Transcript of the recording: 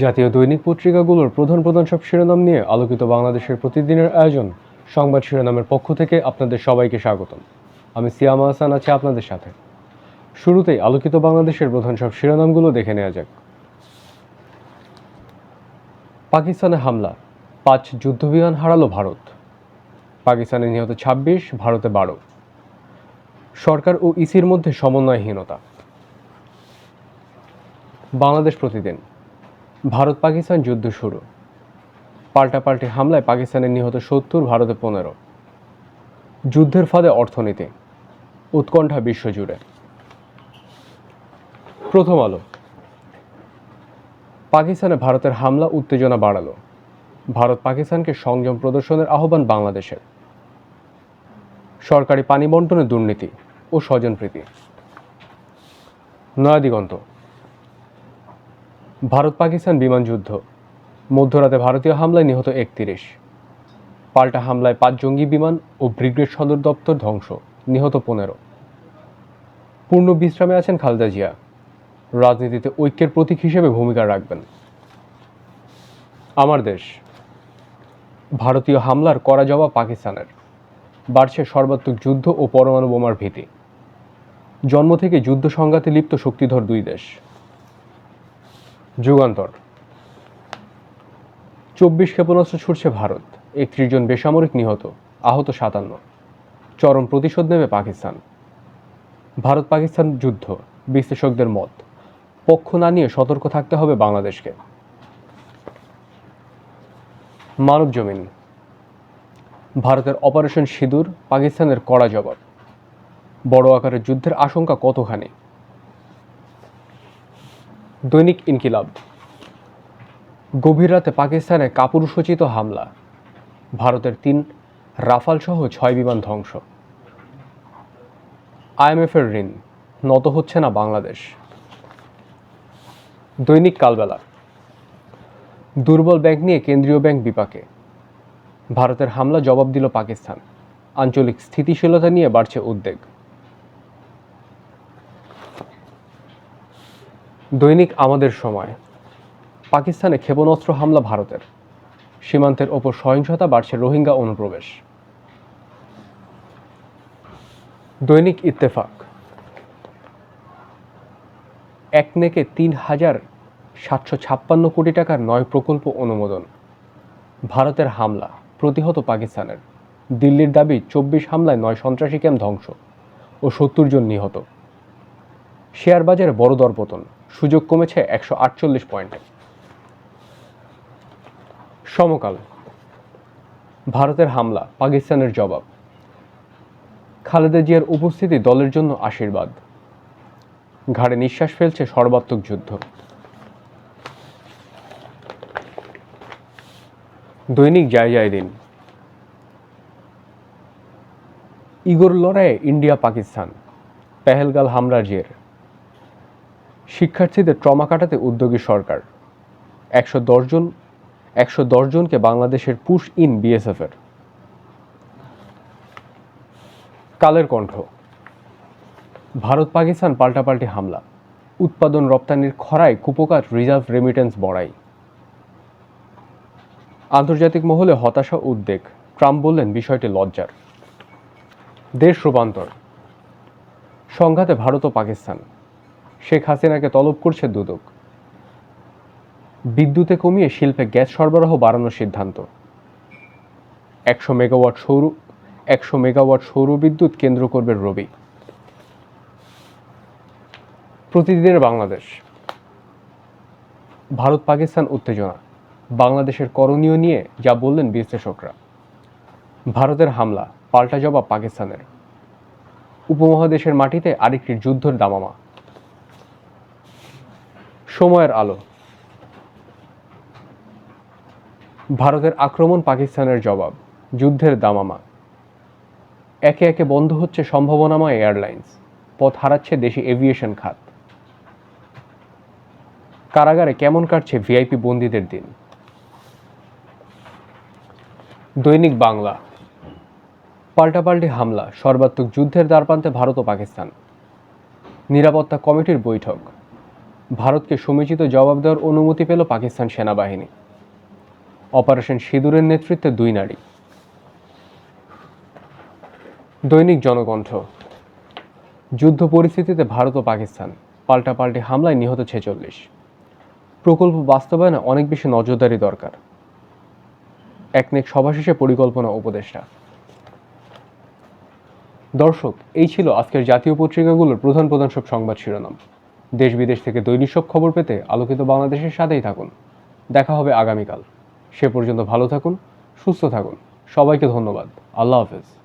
জাতীয় দৈনিক পত্রিকাগুলোর প্রধান প্রধান সব শিরোনাম নিয়ে আলোকিত বাংলাদেশের প্রতিদিনের আয়োজন। সংবাদ শিরোনামের পক্ষ থেকে আপনাদের সবাইকে স্বাগতম। আমি সিয়ামা হাসান আছি আপনাদের সাথে। শুরুতেই আলোকিত বাংলাদেশের প্রধান সব শিরোনামগুলো দেখে নেওয়া যাক। পাকিস্তানে হামলা, পাঁচ যুদ্ধবিমান হারালো ভারত। পাকিস্তানে নিহত ছাব্বিশ, ভারতে বারো। সরকার ও ইসির মধ্যে সমন্বয়হীনতা। বাংলাদেশ প্রতিদিন ভারত পাকিস্তান যুদ্ধ শুরু। পাল্টাপাল্টি হামলায় পাকিস্তানের নিহত সত্তর, ভারতে পনেরো। যুদ্ধের ফাঁদে অর্থনীতি, উৎকণ্ঠা বিশ্বজুড়ে। প্রথম আলো। পাকিস্তানে ভারতের হামলা উত্তেজনা বাড়ালো। ভারত পাকিস্তানকে সংযম প্রদর্শনের আহ্বান বাংলাদেশের। সরকারি পানি বন্টনে দুর্নীতি ও স্বজনপ্রীতি। নয়াদিগন্ত। ভারত পাকিস্তান বিমান যুদ্ধ। মধ্যরাতে ভারতীয় হামলায় নিহত একত্রিশ। পাল্টা হামলায় পাঁচ জঙ্গি বিমান ও ব্রিগেড সদর দপ্তর ধ্বংস, নিহত পনেরো। পূর্ণ বিশ্রামে আছেন খালেদা জিয়া। রাজনীতিতে ঐক্যের প্রতীক হিসেবে ভূমিকা রাখবেন। আমার দেশ, ভারতীয় হামলার করা জবাব পাকিস্তানের। বাড়ছে সর্বাত্মক যুদ্ধ ও পরমাণু বোমার ভীতি। জন্ম থেকে যুদ্ধ সংঘাতে লিপ্ত শক্তিধর দুই দেশ। যুগান্তর। চব্বিশ ক্ষেপণাস্ত্র ছুটছে ভারত, একত্রিশ জন বেসামরিক নিহত, আহত সাতান্ন। চরম প্রতিশোধ নেবে পাকিস্তান। ভারত পাকিস্তান যুদ্ধ, বিশ্লেষকদের মত। পক্ষ না নিয়ে সতর্ক থাকতে হবে বাংলাদেশকে। মানব জমিন। ভারতের অপারেশন সিঁদুর পাকিস্তানের কড়া জবাব। বড় আকারের যুদ্ধের আশঙ্কা কতখানি? দৈনিক ইনকিলাব। গভীর রাতে পাকিস্তানে কাপুরুষোচিত হামলা। ভারতের তিন রাফাল সহ ছয় বিমান ধ্বংস। আইএমএফের ঋণ, নত হচ্ছে না বাংলাদেশ। দৈনিক কালবেলা। দুর্বল ব্যাংক নিয়ে কেন্দ্রীয় ব্যাংক বিপাকে। ভারতের হামলা জবাব দিল পাকিস্তান। আঞ্চলিক স্থিতিশীলতা নিয়ে বাড়ছে উদ্বেগ। দৈনিক আমাদের সময়। পাকিস্তানে ক্ষেপণাস্ত্র হামলা ভারতের। সীমান্তের ওপর সহিংসতা বাড়ছে রোহিঙ্গা অনুপ্রবেশ। দৈনিক ইত্তেফাক। এক নেকে তিন হাজার সাতশো ছাপ্পান্ন কোটি টাকার নয় প্রকল্প অনুমোদন। ভারতের হামলা, প্রতিহত পাকিস্তানের। দিল্লির দাবি, চব্বিশ হামলায় নয় সন্ত্রাসী ক্যাম্প ধ্বংস ও সত্তর জন নিহত। শেয়ার বাজারে বড় দরপতন। সুযোগ কমেছে একশো আটচল্লিশ পয়েন্টে। সমকাল। ভারতের হামলা, পাকিস্তানের জবাব। খালেদা জিয়ার উপস্থিতি দলের জন্য আশীর্বাদ। ঘাড়ে নিঃশ্বাস ফেলছে সর্বাত্মক যুদ্ধ। দৈনিক যায় যায় দিন। ইগোর লড়াইয়ে ইন্ডিয়া পাকিস্তান পেহেলগাল হামলার জের। শিক্ষার্থীদের ট্রমা কাটাতে উদ্যোগী সরকার। একশো জন, একশো জনকে বাংলাদেশের পুশ ইন বিএসএফের কালের কণ্ঠ। ভারত পাকিস্তান পাল্টাপাল্টি হামলা। উৎপাদন রপ্তানির খরায় কুপকার রিজার্ভ রেমিটেন্স বড়াই। আন্তর্জাতিক মহলে হতাশা উদ্বেগ। ট্রাম্প বললেন বিষয়টি লজ্জার। দেশ রূপান্তর। সংঘাতে ভারত ও পাকিস্তান। শেখ হাসিনাকে তলব করছে দুদক। বিদ্যুতে কমিয়ে শিল্পে গ্যাস সরবরাহ বাড়ানোর সিদ্ধান্ত। একশো মেগাওয়াট সৌর, একশো মেগাওয়াট সৌর বিদ্যুৎ কেন্দ্র করবে রবি। প্রতিদিনের বাংলাদেশ। ভারত পাকিস্তান উত্তেজনা। বাংলাদেশের করণীয় নিয়ে যা বললেন বিশ্লেষকরা। ভারতের হামলা, পাল্টা জবাব পাকিস্তানের। উপমহাদেশের মাটিতে আরেকটি যুদ্ধের দামামা। সময়ের আলো। ভারতের আক্রমণ পাকিস্তানের জবাব, যুদ্ধের দামামা। একে একে বন্ধ হচ্ছে সম্ভাবনাময় এয়ারলাইন্স, পথ হারাচ্ছে দেশি এভিয়েশন খাত। কারাগারে কেমন কাটছে ভিআইপি বন্দীদের দিন? দৈনিক বাংলা। পাল্টাপাল্টি হামলা, সর্বাত্মক যুদ্ধের দ্বারপ্রান্তে ভারত ও পাকিস্তান। নিরাপত্তা কমিটির বৈঠক। ভারতকে সমীচিত জবাব দেওয়ার অনুমতি পেল পাকিস্তান সেনাবাহিনী। অপারেশন সিঁদুরের নেতৃত্বে দুই নারী। দৈনিক জনকণ্ঠ। যুদ্ধ পরিস্থিতিতে ভারত ও পাকিস্তান পাল্টাপাল্টি হামলায় নিহত ছেচল্লিশ। প্রকল্প বাস্তবায়নে অনেক বেশি নজরদারি দরকার। একনেক সভা শেষে পরিকল্পনা উপদেষ্টা। দর্শক, এই ছিল আজকের জাতীয় পত্রিকাগুলোর প্রধান প্রধান সব সংবাদ শিরোনাম। দেশ বিদেশ থেকে দৈনিক সব খবর পেতে আলোকিত বাংলাদেশের সাথেই থাকুন। দেখা হবে আগামীকাল। সে পর্যন্ত ভালো থাকুন, সুস্থ থাকুন। সবাইকে ধন্যবাদ। আল্লাহ হাফেজ।